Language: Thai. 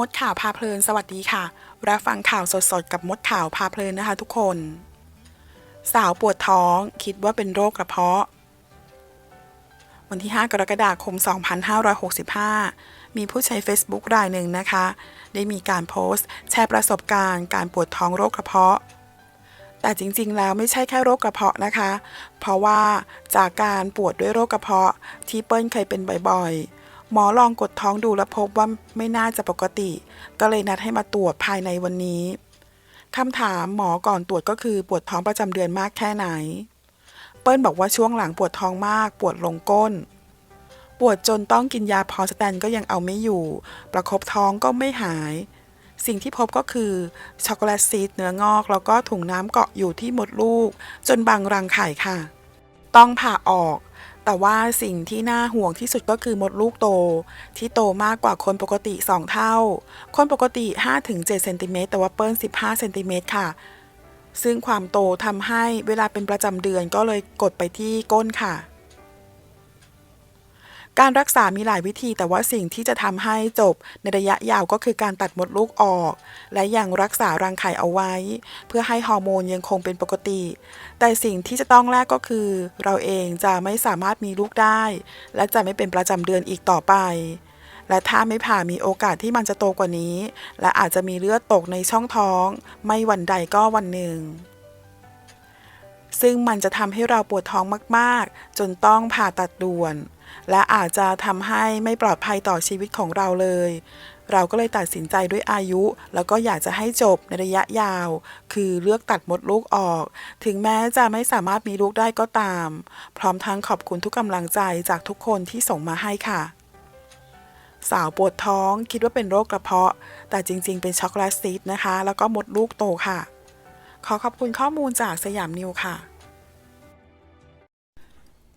มดข่าวพาเพลินสวัสดีค่ะ รับฟังข่าวสดๆ กับมดข่าวพาเพลินนะคะทุกคน สาวปวดท้องคิดว่าเป็นโรคกระเพาะ วันที่ 5 กรกฎาคม 2565 มีผู้ใช้ Facebook รายหนึ่งนะคะ ได้มีการโพสต์ แชร์ประสบการณ์การปวดท้องโรคกระเพาะ แต่จริงๆ แล้วไม่ใช่แค่โรคกระเพาะนะคะ เพราะว่าจากการปวดด้วยโรคกระเพาะที่เปิ้ลเคยเป็นบ่อยๆ หมอลองกดท้องดูแล้วพบว่าไม่น่าจะปกติ ก็เลยนัดให้มาตรวจภายในวันนี้คำถามหมอก่อนตรวจก็คือปวดท้องประจำเดือนมากแค่ไหน เปิ้ลบอกว่าช่วงหลังปวดท้องมาก ปวดลงก้น ปวดจนต้องกินยาพอสแตนก็ยังเอาไม่อยู่ ประคบท้องก็ไม่หาย สิ่งที่พบก็คือช็อกโกแลตซีดเนื้องอก แล้วก็ถุงน้ำเกาะอยู่ที่มดลูก จนบังรังไข่ค่ะ ต้องผ่าออก แต่ว่าสิ่งที่น่าห่วงที่สุดก็คือมดลูกโต ที่โตมากกว่าคนปกติ 2 เท่า คนปกติ 5-7เซนติเมตรแต่ว่าเปิ้ล 15เซนติเมตรค่ะ ซึ่งความโตทำให้เวลาเป็นประจำเดือนก็เลยกดไปที่ก้นค่ะ การรักษามีหลายวิธีแต่ว่าสิ่งที่จะทำให้จบในระยะยาวก็คือการตัดมดลูกออก และยังรักษารังไข่เอาไว้ เพื่อให้ฮอร์โมนยังคงเป็นปกติ แต่สิ่งที่จะต้องแลกก็คือ เราเองจะไม่สามารถมีลูกได้ และจะไม่เป็นประจำเดือนอีกต่อไป และถ้าไม่ผ่ามีโอกาสที่มันจะโตกว่านี้ และอาจจะมีเลือดตกในช่องท้อง ไม่วันใดก็วันหนึ่งซึ่งมันจะทำให้เราปวดท้องมาก ๆ จนต้องผ่าตัดด่วน และอาจจะทำให้ไม่ปลอดภัยต่อชีวิตของเราเลย เราก็เลยตัดสินใจด้วยอายุ แล้วก็อยากจะให้จบในระยะยาว คือเลือกตัดมดลูกออก ถึงแม้จะไม่สามารถมีลูกได้ก็ตาม พร้อมทั้งขอบคุณทุกกำลังใจจากทุกคนที่ส่งมาให้ค่ะ สาวปวดท้องคิดว่าเป็นโรคกระเพาะ แต่จริง ๆ เป็นช็อกโกแลตซีดนะคะ แล้วก็มดลูกโตค่ะ ขอขอบคุณข้อมูลจากสยามนิวค่ะ